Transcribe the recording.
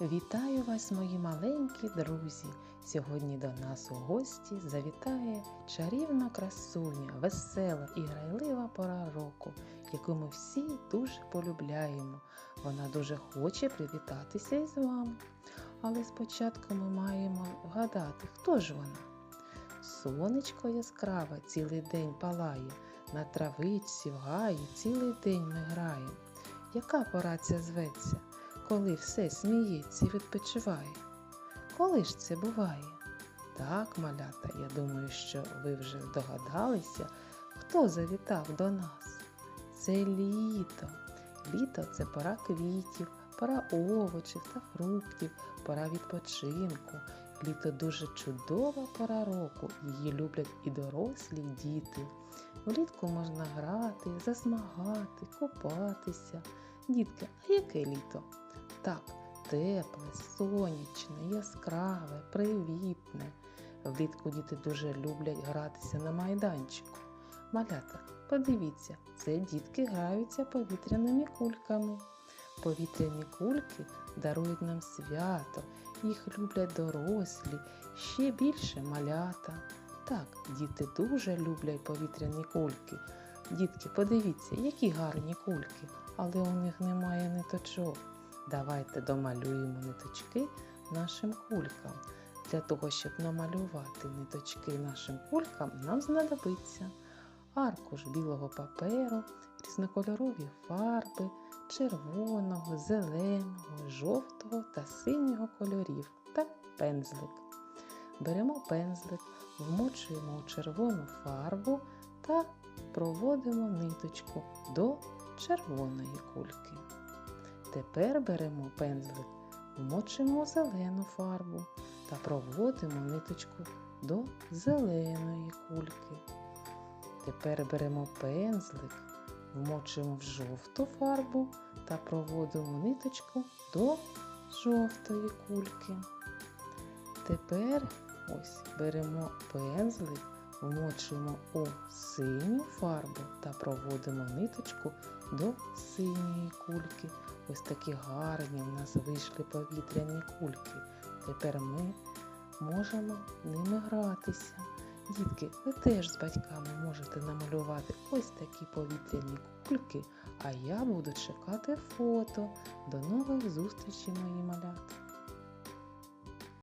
Вітаю вас, мої маленькі друзі! Сьогодні до нас у гості завітає чарівна красуня, весела і грайлива пора року, яку ми всі дуже полюбляємо. Вона дуже хоче привітатися із вами. Але спочатку ми маємо вгадати, хто ж вона. Сонечко яскраве цілий день палає, на травичці в гаї цілий день ми граємо. Яка пора ця зветься? Коли все сміється і відпочиває. Коли ж це буває? Так, малята, я думаю, що ви вже здогадалися, хто завітав до нас. Це літо. Літо це пора квітів, пора овочів та фруктів, пора відпочинку. Літо дуже чудова пора року, її люблять і дорослі, і діти. Влітку можна грати, засмагати, купатися. Дітки, а яке літо? Так, тепле, сонячне, яскраве, привітне. Влітку діти дуже люблять гратися на майданчику. Малята, подивіться, це дітки граються повітряними кульками. Повітряні кульки дарують нам свято, їх люблять дорослі, ще більше малята. Так, діти дуже люблять повітряні кульки. Дітки, подивіться, які гарні кульки, але у них немає ниточок. Давайте домалюємо ниточки нашим кулькам. Для того, щоб намалювати ниточки нашим кулькам, нам знадобиться аркуш білого паперу, різнокольорові фарби, червоного, зеленого, жовтого та синього кольорів та пензлик. Беремо пензлик, вмочуємо у червону фарбу та проводимо ниточку до червоної кульки. Тепер беремо пензлик, вмочимо зелену фарбу та проводимо ниточку до зеленої кульки. Тепер беремо пензлик, вмочуємо в жовту фарбу та проводимо ниточку до жовтої кульки. Тепер ось беремо пензлик, вмочуємо у синю фарбу та проводимо ниточку до синьої кульки. Ось такі гарні у нас вийшли повітряні кульки. Тепер ми можемо ними гратися. Дітки, ви теж з батьками можете намалювати ось такі повітряні кульки, а я буду чекати фото. До нових зустрічей, мої малята!